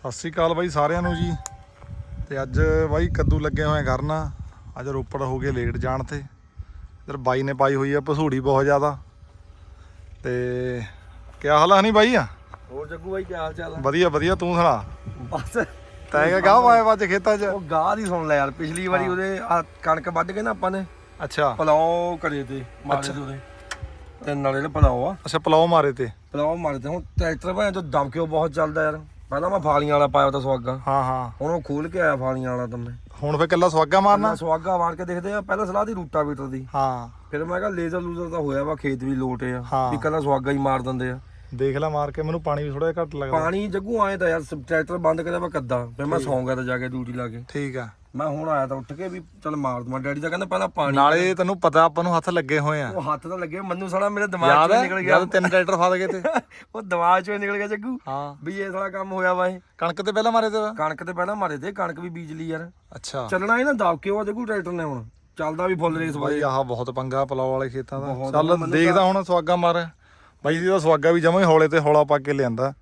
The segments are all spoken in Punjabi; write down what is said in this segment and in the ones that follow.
ਸਤਿ ਸ੍ਰੀ ਅਕਾਲ ਬਾਈ ਸਾਰਿਆਂ ਨੂੰ ਜੀ। ਤੇ ਅੱਜ ਬਾਈ ਕੱਦੂ ਲੱਗੇ ਹੋਏ ਕਰਨ ਅੱਜ ਰੋਪੜ ਹੋ ਗਏ ਲੇਟ ਜਾਣ ਤੇ। ਇਧਰ ਬਾਈ ਨੇ ਪਾਈ ਹੋਈ ਆ ਭਸੂੜੀ ਬਹੁਤ ਜ਼ਿਆਦਾ। ਤੇ ਕਿਆ ਹਾਲ ਆ ਨਹੀਂ ਬਾਈ ਆ? ਹੋਰ ਜੱਗੂ ਬਾਈ ਕੀ ਹਾਲ ਚਾਲ ਆ? ਵਧੀਆ ਵਧੀਆ। ਤੂੰ ਸੁਣਾ? ਬਸ। ਤੈਂ ਕਿਹਾ ਗਾਹ ਪਾਇਆ ਵਾ ਅੱਜ ਖੇਤਾਂ 'ਚ? ਉਹ ਗਾਹ ਦੀ ਸੁਣ ਲੈ ਯਾਰ ਪਿਛਲੀ ਵਾਰੀ ਉਹਦੇ ਕਣਕ ਵੱਢ ਕੇ ਨਾ ਆਪਾਂ ਨੇ। ਅੱਛਾ। ਪਲਾਉ ਕਰੇ ਤੇ ਮਾਰੇ ਤੇ ਉਹਦੇ। ਤੇ ਨਾਲੇ ਪਲਾਉ ਆ। ਅੱਛਾ ਪਲਾਉ ਮਾਰੇ ਤੇ। ਪਲਾਉ ਮਾਰੇ ਤੇ। ਹੁਣ ਟਰੈਕਟਰ ਭਾਵੇਂ ਜੋ ਦਬ ਕੇ ਬਹੁਤ ਚੱਲਦਾ ਯਾਰ। ਪਹਿਲਾਂ ਮੈਂ ਫਾਲੀਆਂ ਵਾਲਾ ਪਾਇਆ ਤਾਂ ਸਵਾਗਾ ਹਾਂ ਹਾਂ। ਹੁਣ ਉਹ ਖੋਲ ਕੇ ਆਇਆ ਫਾਲੀਆਂ ਵਾਲਾ ਤਾਂ ਮੈਂ। ਹੁਣ ਫੇ ਕੱਲਾ ਸਵਾਗਾ ਮਾਰਨਾ? ਸਵਾਗਾ ਮਾਰ ਕੇ ਦੇਖਦੇ ਆ ਪਹਿਲਾਂ ਸਲਾਹ ਦੀ ਰੂਟਾਵੀਟਰ ਦੀ। ਹਾਂ। ਫਿਰ ਮੈਂ ਕਿਹਾ ਲੇਜ਼ਰ ਲੂਜ਼ਰ ਤਾਂ ਹੋਇਆ ਵਾ ਖੇਤ ਵੀ ਲੋਟੇ ਆ ਹਾਂ। ਵੀ ਕੱਲਾ ਸਵਾਗਾ ਹੀ ਮਾਰ ਦਿੰਦੇ ਆ। ਦੇਖ ਲੈ ਮਾਰ ਕੇ ਮੈਨੂੰ ਪਾਣੀ ਵੀ ਥੋੜਾ ਜਿਹਾ ਘੱਟ ਲੱਗਦਾ। ਪਾਣੀ ਜੱਗੂ ਆਏ ਤਾਂ ਯਾਰ ਸ- ਟਰੈਕਟਰ ਬੰਦ ਕਰਿਆ ਵਾ ਕੱਦਾ ਫਿਰ ਮੈਂ ਸੌਂ ਗਿਆ ਤਾਂ ਜਾ ਕੇ ਡਿਊਟੀ ਲਾ ਕੇ। ਠੀਕ ਆ। ਮੈਂ ਹੁਣ ਆਇਆ ਤਾਂ ਉੱਠ ਕੇ ਵੀ ਚੱਲ ਮਾਰ ਦਵਾਂ ਡੈਡੀ ਤਾਂ ਕਹਿੰਦਾ ਪਹਿਲਾਂ ਪਾਣੀ ਨਾਲੇ ਤੈਨੂੰ ਪਤਾ ਆਪਾਂ ਨੂੰ ਹੱਥ ਲੱਗੇ ਹੋਏ ਆ। ਉਹ ਹੱਥ ਤਾਂ ਲੱਗੇ ਮੈਨੂੰ ਸਾਲਾ ਮੇਰੇ ਦਿਮਾਗ ਯਾਦ ਚੋਂ ਹੈ? ਨਿਕਲ ਗਿਆ। ਜਦ ਤਿੰਨ ਟਰੈਕਟਰ ਫਸ ਗਏ ਤੇ। ਉਹ ਦਿਮਾਗ ਚੋਂ ਹੀ ਨਿਕਲ ਗਿਆ ਜੱਗੂ ਹਾਂ। ਵੀ ਇਹ ਸਾਲਾ ਕੰਮ ਹੋਇਆ ਵਾ ਇਹ। ਕਣਕ ਤੇ ਪਹਿਲਾਂ ਮਾਰੇ ਤੇ ਵਾ? ਕਣਕ ਤੇ ਪਹਿਲਾਂ ਮਾਰੇ ਤੇ ਕਣਕ ਵੀ ਬੀਜ ਲਈ ਯਾਰ। ਅੱਛਾ। ਚੱਲਣਾ ਇਹ ਨਾ ਦਬ ਕੇ ਉਹ ਜੱਗੂ ਟਰੈਕਟਰ ਨੇ ਹੁਣ। ਚੱਲਦਾ ਵੀ ਫੁੱਲ ਰੇਸ ਬਾਈ ਬਾਈ ਆਹ ਬਹੁਤ ਪੰਗਾ ਪਲਾਉ ਵਾਲੇ ਖੇਤਾਂ ਦਾ। ਬਹੁਤ ਚੱਲ ਦੇਖਦਾ ਹੁਣ ਸਵਾਗਾ ਮਾਰ। ਬਾਈ ਜੀ ਦਾ ਸਵਾਗਾ ਵੀ ਜਮਾਂ ਹੀ ਹੌਲੇ ਤੇ ਹੌਲਾ ਪਾ ਕੇ ਲਿਆਂਦਾ।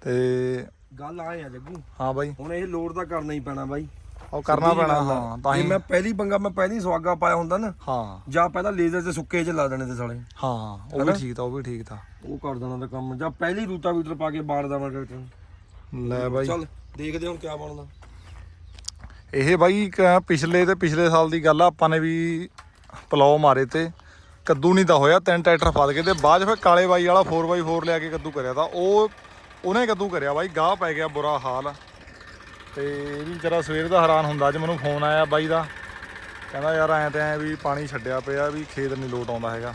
ਤੇ ਗੱਲ ਆਏ ਆ ਜੱਗੂ। ਹਾਂ ਬਾਈ। ਹੁਣ ਇਹ ਲੋਡ ਤਾਂ ਕਰਨਾ ਹੀ ਪੈਣਾ ਬਾਈ। ਉਹ ਕਰਨਾ ਸਿੱਧੀ ਪੈਣਾ ਗੱਲ ਆ। ਹਾਂ ਤਾਂ ਜੇ ਹੀ ਮੈਂ ਪਹਿਲੀ ਪੰਗਾ ਮੈਂ ਪਹਿਲੀ ਸਵਾਗਾ ਪਾਇਆ ਹੁੰਦਾ ਨਾ ਹਾਂ। ਜਾਂ ਪਹਿਲਾਂ ਲੇਜ਼ਰ ਤੇ ਸੁੱਕੇ ਚ ਲਾ ਦੇਣੇ ਤੇ ਸਾਲੇ। ਹਾਂ ਉਹ ਵੀ ਠੀਕ ਤਾਂ ਉਹ ਵੀ ਠੀਕ ਤਾਂ। ਉਹ ਕਰ ਦੇਣਾ ਤਾਂ ਕੰਮ ਜਾਂ ਪਹਿਲੀ ਰੂਟਾਵੀਟਰ ਪਾ ਕੇ ਬਾੜ ਦੇਣਾ ਟਰੈਕਟਰ ਲੈ ਬਾਈ। ਚੱਲ ਦੇਖਦੇ ਹੁਣ ਕੀ ਬਣਦਾ। ਇਹ ਬਾਈ ਇੱਕ ਪਿਛਲੇ ਤੇ ਪਿਛਲੇ ਸਾਲ ਦੀ ਗੱਲ ਆ ਆਪਾਂ ਨੇ ਵੀ ਪਲਾਉ ਮਾਰੇ ਤੇ। ਕੱਦੂ ਨਹੀਂ ਤਾਂ ਹੋਇਆ ਤਿੰਨ ਟਰੈਕਟਰ ਫਸ ਗਏ ਤੇ ਬਾਅਦ 'ਚ ਫਿਰ ਕਾਲੇ ਬਾਈ ਵਾਲਾ 4x4 ਲਿਆ ਕੇ ਕੱਦੂ ਕਰਿਆ ਤਾਂ ਉਹ ਉਹਨੇ ਕੱਦੂ ਕਰਿਆ ਬਾਈ ਗਾਹ ਪੈ ਗਿਆ ਬੁਰਾ ਹਾਲ। ਤੇ ਇਹ ਵੀ ਵਿਚਾਰਾ ਸਵੇਰ ਦਾ ਹੈਰਾਨ ਹੁੰਦਾ, ਅੱਜ ਮੈਨੂੰ ਫੋਨ ਆਇਆ ਬਾਈ ਦਾ। ਕਹਿੰਦਾ ਯਾਰ ਐਂ ਤੇ ਐ ਵੀ ਪਾਣੀ ਛੱਡਿਆ ਪਿਆ ਵੀ ਖੇਤ ਨਹੀਂ ਲੋਟ ਆਉਂਦਾ ਹੈਗਾ।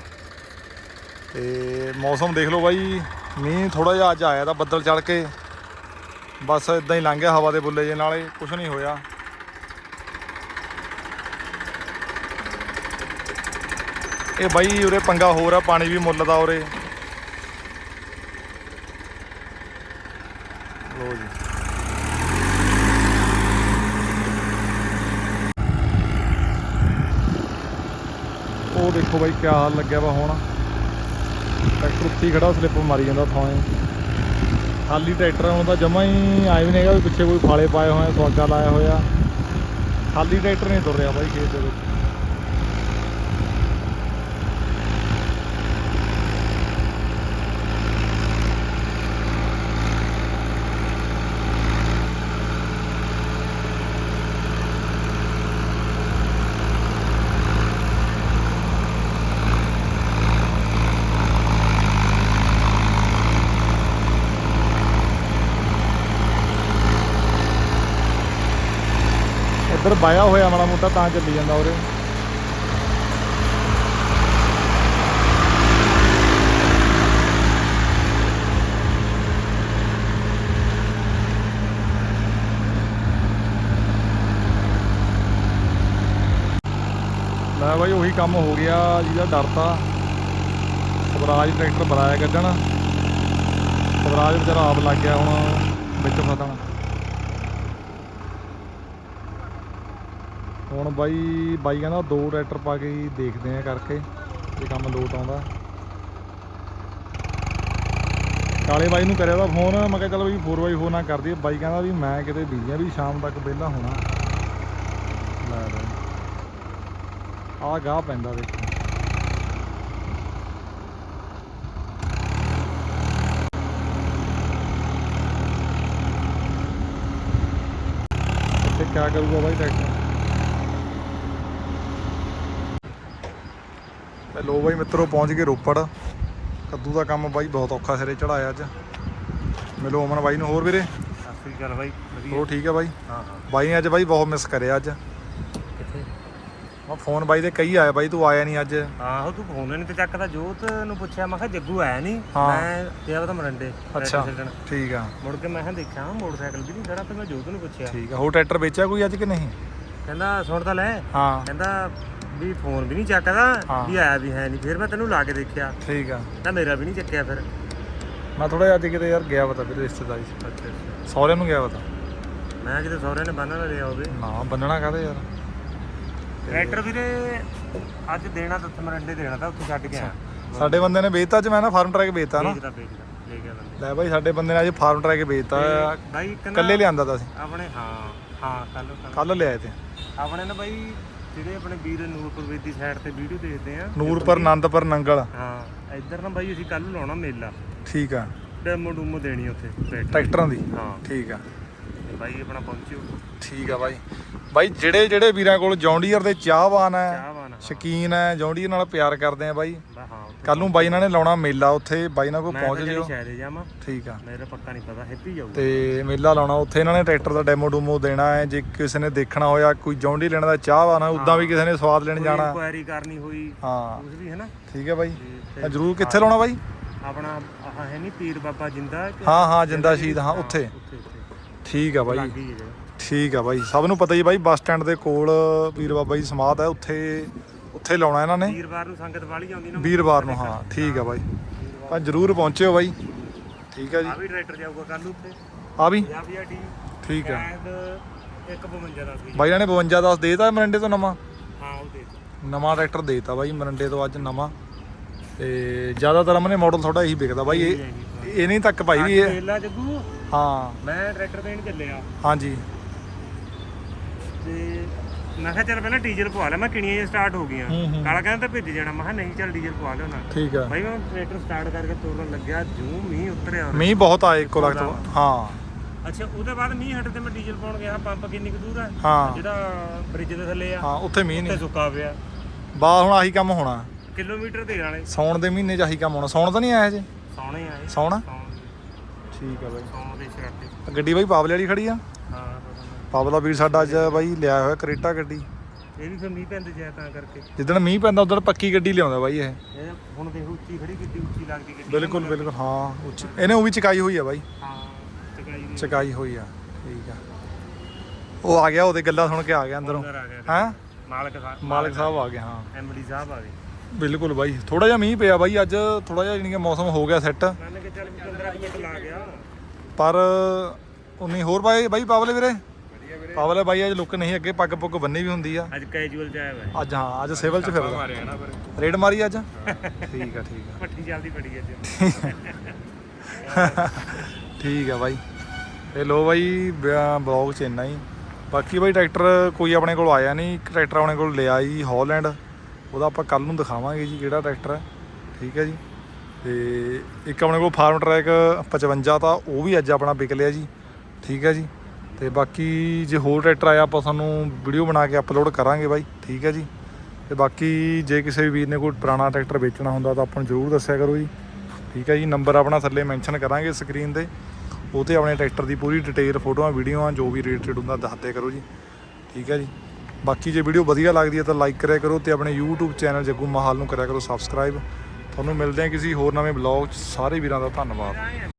ਤੇ ਮੌਸਮ ਦੇਖ ਲਓ ਬਾਈ, ਮੀਂਹ ਥੋੜਾ ਜਿਹਾ ਅੱਜ ਆਇਆ ਤਾਂ ਬੱਦਲ ਚੜ ਕੇ। ਬਸ ਇਦਾਂ ਹੀ ਲੰਘ ਗਿਆ ਹਵਾ ਦੇ ਬੁੱਲੇ ਜੇ, ਨਾਲੇ ਕੁਝ ਨਹੀਂ ਹੋਇਆ। ਇਹ ਬਾਈ ਉਰੇ ਪੰਗਾ ਹੋਰ ਆ, ਪਾਣੀ ਵੀ ਮੁੱਲ ਦਾ ਉਰੇ। ਲੋ ਜੀ। ਉਹ ਦੇਖੋ ਬਾਈ ਕਿਆ ਹਾਲ ਲੱਗਿਆ ਵਾ ਹੁਣ। ਟਰੈਕਟਰ ਉੱਤੇ ਹੀ ਖੜਾ ਸਲਿੱਪ ਮਾਰੀ ਜਾਂਦਾ ਥਾਂ ਖਾਲੀ ਟਰੈਕਟਰ ਹੁਣ ਤਾਂ ਜਮਾ ਹੀ ਆਏ ਵੀ ਨਹੀਂ ਹੈਗਾ ਵੀ ਪਿੱਛੇ ਕੋਈ ਫਾਲੇ ਪਾਏ ਹੋਏ ਆ ਸਵਾਗਾ ਲਾਇਆ ਹੋਇਆ। ਖਾਲੀ ਟਰੈਕਟਰ ਨਹੀਂ ਤੁਰ ਰਿਹਾ ਬਾਈ ਖੇਤ ਦੇ ਵਿੱਚ। ਇੱਧਰ ਬਾਇਆ ਹੋਇਆ ਮਾੜਾ ਮੋਟਾ, ਤਾਂ ਚੱਲੀ ਜਾਂਦਾ ਉਰੇ। ਲੈ ਬਾਈ, ਉਹੀ ਕੰਮ ਹੋ ਗਿਆ, ਜਿਹਦਾ ਡਰ ਤਾ। ਸਵਰਾਜ ਟਰੈਕਟਰ ਬੁਲਾਇਆ ਕੱਢਣ। ਸਵਰਾਜ ਵਿਚਾਰਾ ਆਪ ਲੱਗ ਗਿਆ ਹੁਣ, ਵਿੱਚ ਫਸਣ। ਹੁਣ ਬਾਈ ਬਾਈ ਕਹਿੰਦਾ ਦੋ ਟਰੈਕਟਰ ਪਾ ਕੇ ਹੀ ਦੇਖਦੇ ਆ ਕਰਕੇ ਜੇ ਕੰਮ ਲੋਟ ਆਉਂਦਾ। ਕਾਲੇ ਬਾਈ ਨੂੰ ਕਰਿਆ ਦਾ ਫੋਨ, ਮੈਂ ਕਿਹਾ ਚਲ ਬਾਈ 4x4 ਨਾ ਕਰ ਦਈਏ ਬਾਈ ਕਹਿੰਦਾ ਵੀ ਮੈਂ ਕਿਤੇ ਬੀਜਿਆ ਵੀ ਸ਼ਾਮ ਤੱਕ ਵਿਹਲਾ ਹੋਣਾ। ਲੈ ਬਾਈ। ਆ ਗਾਹ ਪੈਂਦਾ ਦੇਖੋ। ਇੱਥੇ ਕਿਆ ਕਰੂਗਾ ਬਾਈ ਟਰੈਕਟਰ? ਤੇ ਲੋ ਬਾਈ ਮਿੱਤਰੋ ਪਹੁੰਚ ਗਏ ਰੋਪੜ। ਕੱਦੂ ਦਾ ਕੰਮ ਬਾਈ ਬਹੁਤ ਔਖਾ ਸਿਰੇ ਚੜਾਇਆ ਅੱਜ। ਮਿਲੋ ਅਮਨ ਬਾਈ ਨੂੰ ਹੋਰ ਵੀਰੇ। ਸਤਿ ਸ੍ਰੀ ਅਕਾਲ ਬਾਈ ਹੋਰ ਠੀਕ ਹੈ ਬਾਈ? ਹਾਂ ਹਾਂ। ਬਾਈ ਨੇ ਅੱਜ ਬਾਈ ਬਹੁਤ ਮਿਸ ਕਰਿਆ ਅੱਜ। ਕਿੱਥੇ? ਮੈਂ ਫੋਨ ਬਾਈ ਦੇ ਕਈ ਆਇਆ ਬਾਈ ਤੂੰ ਆਇਆ ਨਹੀਂ ਅੱਜ। ਆਹੋ ਤੂੰ ਫੋਨ ਨਹੀਂ ਤੇ ਚੱਕਦਾ। ਜੋਤ ਨੂੰ ਪੁੱਛਿਆ ਮੈਂ ਕਿਹਾ ਜੱਗੂ ਆਇਆ ਨਹੀਂ ਹਾਂ। ਮੈਂ ਗਿਆ ਤਾਂ ਮਰੰਡੇ ਅੱਛਾ ਛੱਡਣ। ਠੀਕ ਆ। ਮੁੜ ਕੇ ਮੈਂ ਕਿਹਾ ਦੇਖਿਆ ਮੋਟਰਸਾਈਕਲ ਵੀ ਨਹੀਂ ਖੜਾ ਤੇ ਮੈਂ ਜੋਤ ਨੂੰ ਪੁੱਛਿਆ। ਠੀਕ ਆ ਹੋਰ ਟਰੈਕਟਰ ਵੇਚਿਆ ਕੋਈ ਅੱਜ ਕਿ ਨਹੀਂ? ਕਹਿੰਦਾ ਸੁਣ ਤਾਂ ਲੈ। ਹਾਂ। ਕਹਿੰਦਾ ਵੀ ਫੋਨ ਵੀ ਨਹੀਂ ਚੱਕਦਾ ਹਾਂ। ਵੀ ਆਇਆ ਵੀ ਹੈ ਨਹੀਂ ਫਿਰ ਮੈਂ ਤੈਨੂੰ ਲਾ ਕੇ ਦੇਖਿਆ। ਠੀਕ ਆ। ਤਾਂ ਮੇਰਾ ਵੀ ਨਹੀਂ ਚੱਕਿਆ ਫਿਰ। ਮੈਂ ਥੋੜਾ ਜਿਹਾ ਅੱਜ ਕਿਤੇ ਯਾਰ ਗਿਆ ਪਤਾ ਵੀਰੇ ਰਿਸ਼ਤੇਦਾਰੀ। 'ਚ ਅੱਛਾ। ਨੂੰ ਗਿਆ ਪਤਾ ਮੈਂ ਕਿਤੇ ਸਹੁਰੇ ਨੇ ਬੰਨ੍ਹਣਾ ਲਿਆ ਹੋਵੇ ਨਾ ਬੰਨਣਾ ਕਾਹਦੇ ਯਾਰ? ਟਰੈਕਟਰ ਵੀਰੇ ਅੱਜ ਦੇਣਾ ਤਾਂ ਉੱਥੇ ਮਰੰਡੇ ਦੇਣਾ ਤਾਂ ਉੱਥੇ ਛੱਡ ਕੇ ਆਇਆ। ਸਾਡੇ ਬੰਦੇ ਨੇ ਵੇਚਤਾ ਅੱਜ ਮੈਂ ਨਾ ਫਾਰਮ ਟਰੈਕ ਵੇਚਤਾ ਨਾ। ਵੇਚਦਾ ਵੇਚਦਾ ਲੈ ਗਿਆ ਬੰਦੇ। ਲੈ ਬਾਈ ਸਾਡੇ ਬੰਦੇ ਨੇ ਅੱਜ ਫਾਰਮ ਟਰੈਕ ਵੇਚਤਾ। ਬਾਈ ਇੱਕ ਨਾ ਕੱਲੇ ਲਿਆਂਦਾ ਤਾ ਅਸੀਂ। ਆਪਣੇ ਹਾਂ ਹਾਂ ਕੱਲ ਕੱਲ ਕੱਲ ਲਿਆਏ ਤੇ। ਆਪਣੇ ਨਾ ਬਾਈ ਜਿਹੜੇ ਆਪਣੇ ਵੀਰ ਨੂਰਪੁਰ ਵੇਦੀ ਸਾਈਡ ਤੇ ਵੀਡੀਓ ਦੇਖਦੇ ਆ ਨੂਰਪੁਰ ਆਨੰਦਪੁਰ ਨੰਗਲ। ਹਾਂ ਇੱਧਰ ਨਾ ਬਾਈ ਅਸੀਂ ਕੱਲ ਲਾਉਣਾ ਮੇਲਾ। ਠੀਕ ਆ। ਡੈਮੋ ਡੂਮੋ ਦੇਣੀ ਉੱਥੇ ਟਰੈਕਟਰ ਦੀ? ਹਾਂ। ਠੀਕ ਆ। ਬਾਈ ਆਪਣਾ ਪਹੁੰਚਿਓ। ਠੀਕ ਆ ਬਾਈ। ਬਾਈ ਜਿਹੜੇ ਜਿਹੜੇ ਵੀਰਾਂ ਕੋਲ ਜੌਂਡੀਅਰ ਦੇ ਚਾਹਵਾਨ ਹੈ ਸ਼ਕੀਨ ਹੈ ਜੌਂਡੀਅਰ ਨਾਲ ਪਿਆਰ ਕਰਦੇ ਆ ਬਾਈ। ਕੱਲ ਨੂੰ ਬਾਈ ਇਹਨਾਂ ਨੇ ਲਾਉਣਾ ਮੇਲਾ ਉੱਥੇ ਬਾਈ ਨਾਲ ਕੋਈ ਪਹੁੰਚ ਜਿਓ। ਠੀਕ ਆ। ਮੇਰੇ ਪੱਕਾ ਨਹੀਂ ਪਤਾ ਹੈਪੀ ਜਾਊਗਾ। ਤੇ ਮੇਲਾ ਲਾਉਣਾ ਉੱਥੇ ਇਹਨਾਂ ਨੇ ਟਰੈਕਟਰ ਦਾ ਡੈਮੋ ਡੂਮੋ ਦੇਣਾ ਹੈ ਜੇ ਕਿਸੇ ਨੇ ਦੇਖਣਾ ਹੋਇਆ ਕੋਈ ਜੌਂਡੀ ਲੈਣ ਦਾ ਚਾਹਵਾਨ ਹੈ ਉਦਾਂ ਵੀ ਕਿਸੇ ਨੇ ਸਵਾਦ ਲੈਣ ਜਾਣਾ। ਇਨਕੁਆਇਰੀ ਕਰਨੀ ਹੋਈ ਹਾਂ। ਉਸ ਵੀ ਹੈ ਨਾ ਠੀਕ ਹੈ ਬਾਈ। ਜਰੂਰ ਕਿੱਥੇ ਲਾਉਣਾ ਬਾਈ? ਆਪਣਾ ਆਹ ਹੈ ਨਹੀਂ ਪੀਰ ਬਾਬਾ ਜਿੰਦਾ ਹਾਂ ਹਾਂ ਜਿੰਦਾ ਸ਼ਹੀਦ ਹਾਂ ਉੱਥੇ। ਠੀਕ ਆ ਬਾਈ। ਠੀਕ ਆ ਬਾਈ। ਸਭ ਨੂੰ ਪਤਾ ਹੀ ਬਾਈ ਬੱਸ ਸਟੈਂਡ ਦੇ ਕੋਲ ਪੀਰ ਬਾਬਾ ਜੀ ਸਮਾਧ ਹੈ ਉੱਥੇ ਉੱਥੇ ਲਾਉਣਾ ਇਹਨਾਂ ਨੇ। ਵੀਰਵਾਰ ਨੂੰ ਸੰਗਤ ਵਾਲੀ ਆਉਂਦੀ ਨਾ। ਵੀਰਵਾਰ ਨੂੰ ਹਾਂ ਠੀਕ ਆ ਬਾਈ। ਤਾਂ ਜਰੂਰ ਪਹੁੰਚਿਓ ਬਾਈ। ਠੀਕ ਆ ਜੀ। ਆ ਵੀ ਟਰੈਕਟਰ ਜਾਊਗਾ ਕੱਲ ਨੂੰ ਉੱਤੇ ਆ ਵੀ? 50 50 ਟੀ ਠੀਕ ਆ। ਸ਼ਾਇਦ 152 ਦਾ ਸੀ। ਬਾਈ ਇਹਨਾਂ ਨੇ 52 10 ਦੇਤਾ ਮਰੰਡੇ ਤੋਂ ਨਵਾਂ? ਹਾਂ ਉਹ ਦੇ ਨਵਾਂ ਟਰੈਕਟਰ ਦੇਤਾ ਬਾਈ ਮਰੰਡੇ ਤੋਂ ਅੱਜ ਨਵਾਂ। ਤੇ ਜ਼ਿਆਦਾਤਰ ਅਮਨੇ ਮਾਡਲ ਥੋੜਾ ਇਹੀ ਵਿਕਦਾ ਬਾਈ। ਇਹ ਇਹ ਨਹੀਂ ਤੱਕ ਭਾਈ ਵੀ ਇਹ ਹਾਂ। ਮੈਂ ਟਰੈਕਟਰ ਦੇਣ ਚੱਲਿਆ। ਹਾਂਜੀ। ਤੇ ਮੈਂ ਕਿਹਾ ਚੱਲ ਪਹਿਲਾਂ ਡੀਜ਼ਲ ਪਵਾ ਲੈ ਮੈਂ ਕਿਣੀਆਂ ਜਿਹੀਆਂ ਸਟਾਰਟ ਹੋ ਗਈਆਂ। ਹੂੰ, ਹੂੰ। ਕਾਲਾ ਕਹਿੰਦਾ ਤਾਂ ਭੇਜ ਜਾਣਾ। ਮੈਂ ਕਿਹਾ ਨਹੀਂ ਚੱਲ ਡੀਜ਼ਲ ਪਵਾ ਲਿਓ ਨਾ ਠੀਕ ਆ। ਭਾਈ ਮੈਂ ਟਰੈਕਟਰ ਸਟਾਰਟ ਕਰਕੇ ਤੋਰਨ ਲੱਗਿਆ। ਜੂ ਮੀਂਹ ਉਤਰਿਆ। ਮੀਂਹ ਬਹੁਤ ਆਏ ਇੱਕੋ ਲੱਗ ਤੋਂ। ਹਾਂ। ਅੱਛਾ ਉਹਦੇ ਬਾਅਦ ਮੀਂਹ ਹਟ ਤੇ ਮੈਂ ਡੀਜ਼ਲ ਪਾਉਣ ਗਿਆ। ਪੰਪ ਕਿੰਨੀ ਕੁ ਦੂਰ ਹੈ ਹਾਂ। ਜਿਹੜਾ ਬ੍ਰਿਜ ਦੇ ਥੱਲੇ ਆ ਹਾਂ ਉੱਥੇ ਮੀਂਹ ਉੱਥੇ ਨਹੀਂ। ਸੁੱਕਾ ਪਿਆ। ਬਾ ਹੁਣ ਆਹੀ ਕੰਮ ਹੋਣਾ। ਕਿਲੋਮੀਟਰ ਦੇ ਨਾਲੇ ਸੌਣ ਦੇ ਮਹੀਨੇ 'ਚ ਆਹੀ ਕੰਮ ਹੋਣਾ। ਸੌਣ ਤਾਂ ਨਹੀਂ ਆਇਆ ਜੇ ਸੌਣੇ ਆਏ। ਸੌਣ? ਸੌਣ ਠੀਕ ਆ ਬਾਈ। ਸੌਣ ਦੇ ਸ਼ਰਾਟੇ ਗੱਡੀ ਬਾਈ ਪਾਵਲੇ ਵਾਲੀ ਖੜੀ ਆ? ਹਾਂ। ਪਾਵਲਾ ਵੀਰ ਸਾਡਾ ਅੱਜ ਬਾਈ ਲਿਆ ਹੋਇਆ ਕਰੇਟਾ ਗੱਡੀ। ਇਹ ਵੀ ਫਿਰ ਮੀਂਹ ਪੈਂਦੇ ਜਾਇ ਤਾਂ ਕਰਕੇ। ਜਿੱਦਣ ਮੀਂਹ ਪੈਂਦਾ ਉਦੋਂ ਪੱਕੀ ਗੱਡੀ ਲਿਆਉਂਦਾ ਬਾਈ ਇਹ। ਇਹ ਹੁਣ ਦੇਖ ਉੱਚੀ ਖੜੀ ਕਿੱਡੀ ਉੱਚੀ ਲੱਗਦੀ ਗੱਡੀ। ਬਿਲਕੁਲ ਬਿਲਕੁਲ ਹਾਂ ਉੱਚੀ। ਇਹਨੇ ਉਹ ਵੀ ਚਕਾਈ ਹੋਈ ਆ ਬਾਈ। ਹਾਂ ਚਕਾਈ ਹੋਈ ਆ। ਠੀਕ ਆ। ਉਹ ਆ ਗਿਆ ਉਹਦੇ ਗੱਲਾਂ ਸੁਣ ਕੇ ਆ ਗਿਆ ਅੰਦਰੋਂ। ਹੈਂ? ਮਾਲਕ ਸਾਹਿਬ ਮਾਲਕ ਸਾਹਿਬ ਆ ਗਏ ਹਾਂ। ਐਮਡੀ ਸਾਹਿਬ ਆ ਗਏ। ਬਿਲਕੁਲ ਬਾਈ ਥੋੜਾ ਜਿਹਾ ਮੀਂਹ ਪਿਆ ਬਾਈ ਅੱਜ ਥੋੜਾ ਜਿਹਾ ਕਿ ਮੌਸਮ ਹੋ ਗਿਆ ਸੈੱਟ। ਮੰਨ ਕੇ ਚੱਲ ਵੀ 15 ਮਿੰਟ ਲਾ ਗਿਆ। ਪਰ ਉਨੀ ਹੋਰ ਬਾਈ ਬਾਈ ਪਾਵਲੇ ਵੀਰੇ। ਪਾਵਲੇ ਬਾਈ ਅੱਜ ਲੁੱਕ ਨਹੀਂ ਅੱਗੇ ਪੱਗ ਪੁੱਗ ਬੰਨੀ ਵੀ ਹੁੰਦੀ ਆ। ਅੱਜ ਕੈਜੂਅਲ ਚ ਆਇਆ ਵਾ ਅੱਜ ਹਾਂ ਅੱਜ ਸਿਵਲ ਚ ਫਿਰਦਾ ਮਾਰਿਆ ਨਾ ਪਰ ਰੇਡ ਮਾਰੀ ਅੱਜ? ਠੀਕ ਆ ਠੀਕ ਆ। ਪੱਠੀ ਚੱਲਦੀ ਬੜੀ ਅੱਜ। ਠੀਕ ਆ ਬਾਈ। ਇਹ ਲੋ ਬਾਈ ਬਲੌਗ ਚ ਇੰਨਾ ਹੀ। ਬਾਕੀ ਬਾਈ ਟਰੈਕਟਰ ਕੋਈ ਆਪਣੇ ਕੋਲ ਆਇਆ ਨਹੀਂ। ਇੱਕ ਟਰੈਕਟਰ ਆਪਣੇ ਕੋਲ ਲਿਆ ਜੀ ਹਾਲੈਂਡ ਉਹਦਾ ਆਪਾਂ ਕੱਲ ਨੂੰ ਦਿਖਾਵਾਂਗੇ ਜੀ ਕਿਹੜਾ ਟਰੈਕਟਰ ਹੈ ਠੀਕ ਹੈ ਜੀ। ਤੇ ਇੱਕ ਆਪਣੇ ਕੋਲ ਫਾਰਮ ਟਰੈਕ 55 ਤਾਂ ਉਹ ਵੀ ਅੱਜ ਆਪਣਾ ਵਿਕ ਲਿਆ ਜੀ। ਠੀਕ ਹੈ ਜੀ। ਤੇ ਬਾਕੀ ਜੇ ਹੋਰ ਟਰੈਕਟਰ ਆਇਆ, ਆਪਾਂ ਤੁਹਾਨੂੰ ਵੀਡੀਓ ਬਣਾ ਕੇ ਅਪਲੋਡ ਕਰਾਂਗੇ ਬਾਈ, ਠੀਕ ਹੈ ਜੀ। ਤੇ ਬਾਕੀ ਜੇ ਕਿਸੇ ਵੀ ਵੀਰ ਨੇ ਕੋਈ ਪੁਰਾਣਾ ਟਰੈਕਟਰ ਵੇਚਣਾ ਹੁੰਦਾ, ਤਾਂ ਆਪਾਂ ਨੂੰ ਜ਼ਰੂਰ ਦੱਸਿਆ ਕਰੋ ਜੀ। ਠੀਕ ਹੈ ਜੀ ਨੰਬਰ ਆਪਣਾ ਥੱਲੇ ਮੈਂਸ਼ਨ ਕਰਾਂਗੇ ਸਕਰੀਨ ਤੇ। ਉਹ ਤੇ ਆਪਣੇ ਟਰੈਕਟਰ ਦੀ ਪੂਰੀ ਡਿਟੇਲ ਫੋਟੋਆਂ, ਵੀਡੀਓਆਂ, ਜੋ ਵੀ ਰੇਟਡ ਹੁੰਦਾ ਦੱਸਦੇ ਕਰੋ ਜੀ। ਠੀਕ ਹੈ ਜੀ। ਬਾਕੀ ਜੇ ਵੀਡੀਓ ਵਧੀਆ ਲੱਗਦੀ ਹੈ, ਤਾਂ ਲਾਈਕ ਕਰਿਆ ਕਰੋ ਤੇ ਆਪਣੇ YouTube ਚੈਨਲ ਜੱਗੂ ਮਹਾਲ ਨੂੰ ਕਰਿਆ ਕਰੋ ਸਬਸਕ੍ਰਾਈਬ ਤੁਹਾਨੂੰ ਮਿਲਦੇ ਹਾਂ ਕਿਸੇ ਹੋਰ ਨਵੇਂ ਬਲੌਗ 'ਚ। ਸਾਰੇ ਵੀਰਾਂ ਦਾ ਧੰਨਵਾਦ।